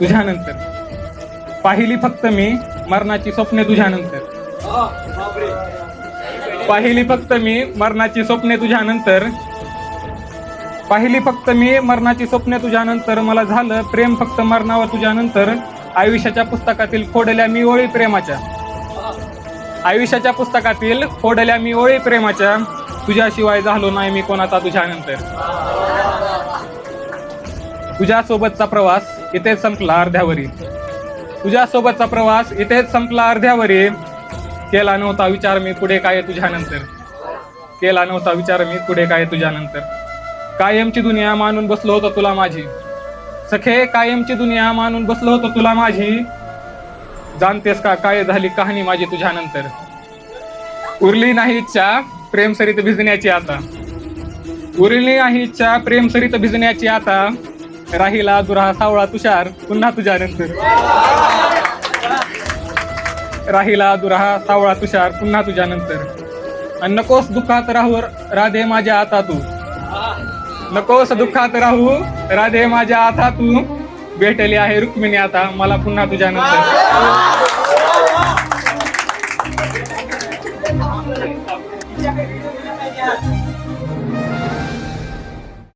तुझ्यानंतर. पाहिली फक्त मी मरणाची स्वप्ने तुझ्यानंतर. पाहिली फक्त मी मरणाची स्वप्ने तुझ्यानंतर. पाहिली फक्त मी मरणाची स्वप्ने तुझ्यानंतर. मला झालं प्रेम फक्त मरणावर तुझ्यानंतर. आयुष्याच्या पुस्तकातील खोडल्या मी ओळी प्रेमाच्या. आयुष्याच्या पुस्तकातील खोडल्या मी ओळी प्रेमाच्या. तुझ्याशिवाय झालो नाही मी कोणाचा तुझ्यानंतर. तुझ्यासोबतचा प्रवास इथेच संपला अर्ध्यावरी. तुझ्यासोबतचा प्रवास इथेच संपला अर्ध्यावरी. केला नव्हता विचार मी पुढे काय तुझ्यानंतर. केला नव्हता विचार मी पुढे काय तुझ्यानंतर. कायमची दुनिया मानून बसलो होतो तुला माझी. सखे कायमची दुनिया मानून बसलो होतो तुला माझी. जाणतेस का काय झाली कहाणी माझी तुझ्यानंतर? उरली नाही इच्छा प्रेमसरीत भिजण्याची आता. उरली नाही इच्छा प्रेमसरीत भिजण्याची आता. राहिला तुरा सावळा तुषार पुन्हा तुझ्या नंतर राहिला दुराहा सावळा तुषार पुन्हा तुझ्या नंतर नकोस दुःखात राहू राधे माझ्या आता तू नकोस दुःखात राहू राधे माझ्या आता तू भेटली आहे रुक्मिणी आता मला पुन्हा तुझ्या नंतर